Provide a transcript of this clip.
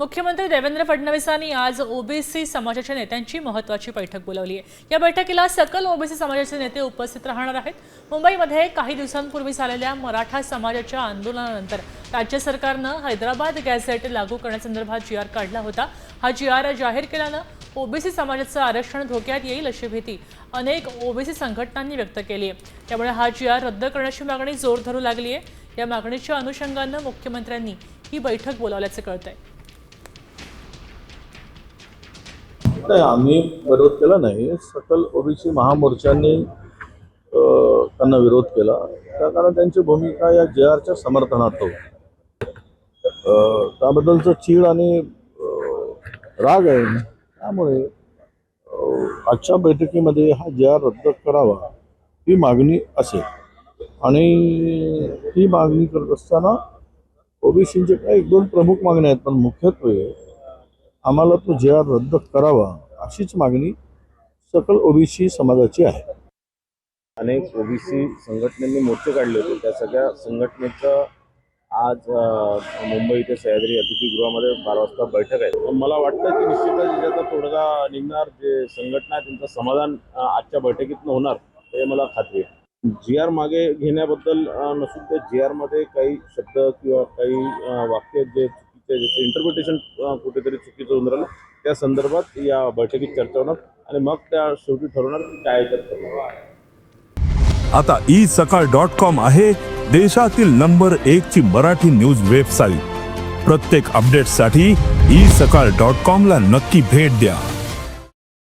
मुख्यमंत्री देवेंद्र फडणवीसांनी आज ओबीसी समाजाच्या नेत्यांची महत्वाची बैठक बोलावली आहे. या बैठकीला सकल ओबीसी समाजाचे नेते उपस्थित राहणार आहेत. मुंबईमध्ये काही दिवसांपूर्वी झालेल्या मराठा समाजाच्या आंदोलनानंतर राज्य सरकारनं हैदराबाद गॅझेट लागू करण्यासंदर्भात जी आर काढला होता. हा जी आर जाहीर केल्यानं ओबीसी समाजाचं आरक्षण धोक्यात येईल अशी भीती अनेक ओबीसी संघटनांनी व्यक्त केली आहे. त्यामुळे हा जी आर रद्द करण्याची मागणी जोर धरू लागली आहे. या मागणीच्या अनुषंगानं मुख्यमंत्र्यांनी ही बैठक बोलावल्याचं कळतंय. नाही आम्ही विरोध केला नाही. सकल ओबीसी महामोर्चाने त्यांना विरोध केला. त्या कारण त्यांची भूमिका या जे आरच्या समर्थनात होती. त्याबद्दलचं चीड आणि राग आहे. त्यामुळे आजच्या बैठकीमध्ये हा जे आर रद्द करावा ही मागणी असेल. आणि ही मागणी करत असताना ओबीसीचे काही एक दोन प्रमुख मागण्या आहेत पण मुख्यत्वे आम्हाला तो जे आर रद्द करावा अशीच मागणी सकल ओबीसी समाजाची आहे. अनेक ओबीसी संघटनेने मोर्चे काढले होते. त्या सगळ्या संघटनेचं आज मुंबई इथे सह्याद्री अतिथीगृहामध्ये बारा वाजता बैठक आहे. पण मला वाटतं की निश्चितच ज्याचा तोडगा निघणार जे संघटना आहे त्यांचं समाधान आजच्या बैठकीतनं होणार हे मला खात्री आहे. जी आर मागे घेण्याबद्दल नसून ते जी आरमध्ये काही शब्द किंवा काही वाक्य जे चुकीचे ज्याचं इंटरप्रिटेशन कुठेतरी चुकीचं होऊन राहिलं. त्या संदर्भात या बैठकीत चर्चा होणार आणि मग त्या शेवटी ठरवणार काय तर करणार आता ई सकाळ डॉट कॉम आहे देशातील नंबर एक ची मराठी न्यूज वेबसाईट प्रत्येक अपडेटसाठी ई सकाळ डॉट कॉम ला नक्की भेट द्या.